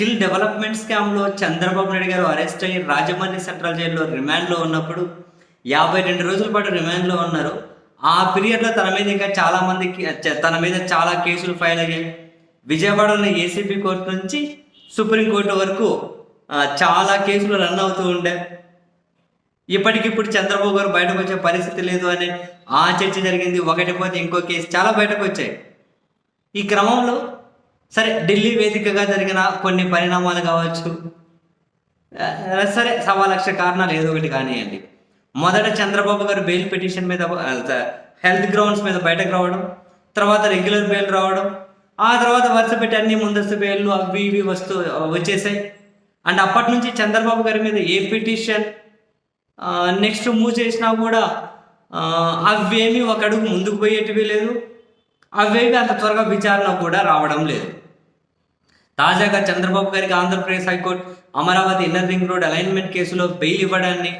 Skill development స్కామ్లో చంద్రబాబు నాయుడు గారు arrest అయ్యి రాజమండ్రి సెంట్రల్ జైల్లో రిమాండ్లో ఉన్నప్పుడు యాభై రెండు రోజుల పాటు రిమాండ్లో ఉన్నారు. ఆ పీరియడ్లో తన మీద ఇంకా చాలా మందికి తన మీద చాలా కేసులు ఫైల్ అయ్యాయి. విజయవాడలోని ఏసీబీ కోర్టు నుంచి సుప్రీంకోర్టు వరకు చాలా కేసులు రన్ అవుతూ ఉండే. ఇప్పటికిప్పుడు చంద్రబాబు గారు బయటకు వచ్చే పరిస్థితి లేదు అని ఆ చర్చ జరిగింది. ఒకటి పోతే ఇంకో కేసు చాలా బయటకు వచ్చాయి ఈ క్రమంలో సరే ఢిల్లీ వేదికగా జరిగిన కొన్ని పరిణామాలు కావచ్చు. సరే సవా లక్ష కారణాలు ఏదో ఒకటి కానివ్వండి మొదట చంద్రబాబు గారు బెయిల్ పిటిషన్ మీద హెల్త్ గ్రౌండ్స్ మీద బయటకు రావడం తర్వాత రెగ్యులర్ బెయిల్ రావడం ఆ తర్వాత వరుస పెట్టి అన్ని ముందస్తు బెయిల్లు అవి ఇవి వస్తూ వచ్చేసాయి. అండ్ అప్పటి నుంచి చంద్రబాబు గారి మీద ఏ పిటిషన్ నెక్స్ట్ మూవ్ చేసినా కూడా అవేమీ ఒక అడుగు ముందుకు పోయేటివి లేదు. అవేవి అంత త్వరగా విచారణ కూడా రావడం లేదు. తాజాగా చంద్రబాబు గారికి Andhra Pradesh high court Amaravati inner ring road alignment కేసులో బెయిల్ ఇవ్వడాన్ని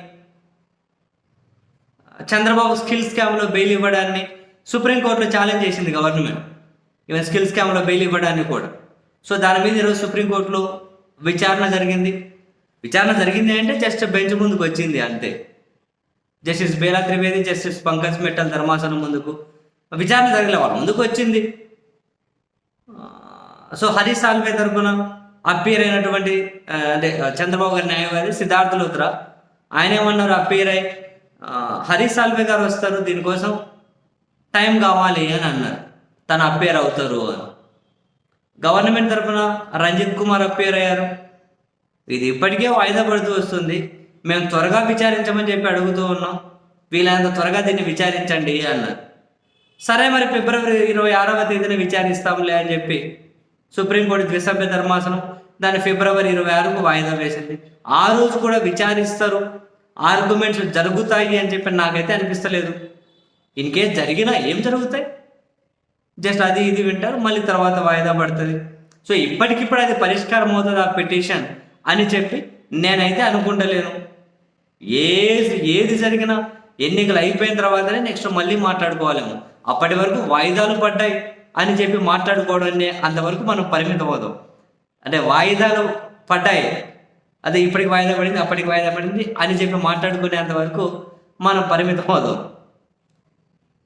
చంద్రబాబు స్కిల్ స్కామ్లో బెయిల్ ఇవ్వడాన్ని సుప్రీంకోర్టులో ఛాలెంజ్ చేసింది గవర్నమెంట్ ఈవెన్ స్కిల్ స్కామ్లో బెయిల్ ఇవ్వడాన్ని కూడా. సో దాని మీద ఈరోజు సుప్రీంకోర్టులో విచారణ జరిగింది. విచారణ జరిగింది అంటే జస్ట్ బెంచ్ ముందుకు వచ్చింది అంతే. జస్టిస్ బేలా త్రివేది జస్టిస్ పంకజ్ మెట్టల్ ధర్మాసనం ముందుకు. విచారణ జరగలే వాళ్ళ ముందుకు వచ్చింది. సో హరీష్ సాల్వే తరపున అప్పీర్ అయినటువంటి అంటే చంద్రబాబు గారి న్యాయవాది సిద్ధార్థ లూత్రా. ఆయన ఏమన్నారు? అప్పీర్ అయి ఆ, హరీష్ సాల్వే గారు వస్తారు దీనికోసం టైం కావాలి అని అన్నారు. తను అప్పేర్ అవుతారు అని. గవర్నమెంట్ తరఫున రంజిత్ కుమార్ అప్పేర్ అయ్యారు. ఇది ఇప్పటికే వాయిదా పడుతూ వస్తుంది. మేము త్వరగా విచారించమని చెప్పి అడుగుతూ ఉన్నాం. వీలైనంత త్వరగా దీన్ని విచారించండి అన్నారు. సరే మరి ఫిబ్రవరి ఇరవై ఆరవ తేదీన విచారిస్తాంలే అని చెప్పి సుప్రీంకోర్టు ద్విసభ్య ధర్మాసనం దాన్ని ఫిబ్రవరి ఇరవై ఆరుకు వాయిదా వేసింది. ఆ రోజు కూడా విచారిస్తారు. ఆర్గ్యుమెంట్స్ జరుగుతాయి అని చెప్పి నాకైతే అనిపిస్తలేదు. ఇన్ కేస్ జరిగినా ఏం జరుగుతాయి? జస్ట్ అది ఇది వింటారు మళ్ళీ తర్వాత వాయిదా పడుతుంది. సో ఇప్పటికిప్పుడు అది పరిష్కారం అవుతుంది ఆ పిటిషన్ అని చెప్పి నేనైతే అనుకుంటలేను. ఏది ఏది జరిగినా ఎన్నికలు అయిపోయిన తర్వాతనే నెక్స్ట్ మళ్ళీ మాట్లాడుకోవాలేమో. అప్పటి వరకు వాయిదాలు పడ్డాయి. అని చెప్పి మాట్లాడుకోవడాన్ని అంతవరకు మనం పరిమితం అవుదాం అంటే వాయిదాలు పడ్డాయి. అదే ఇప్పటికి వాయిదా పడింది అప్పటికి వాయిదా పడింది అని చెప్పి మాట్లాడుకునేంత వరకు మనం పరిమితం అవుదాం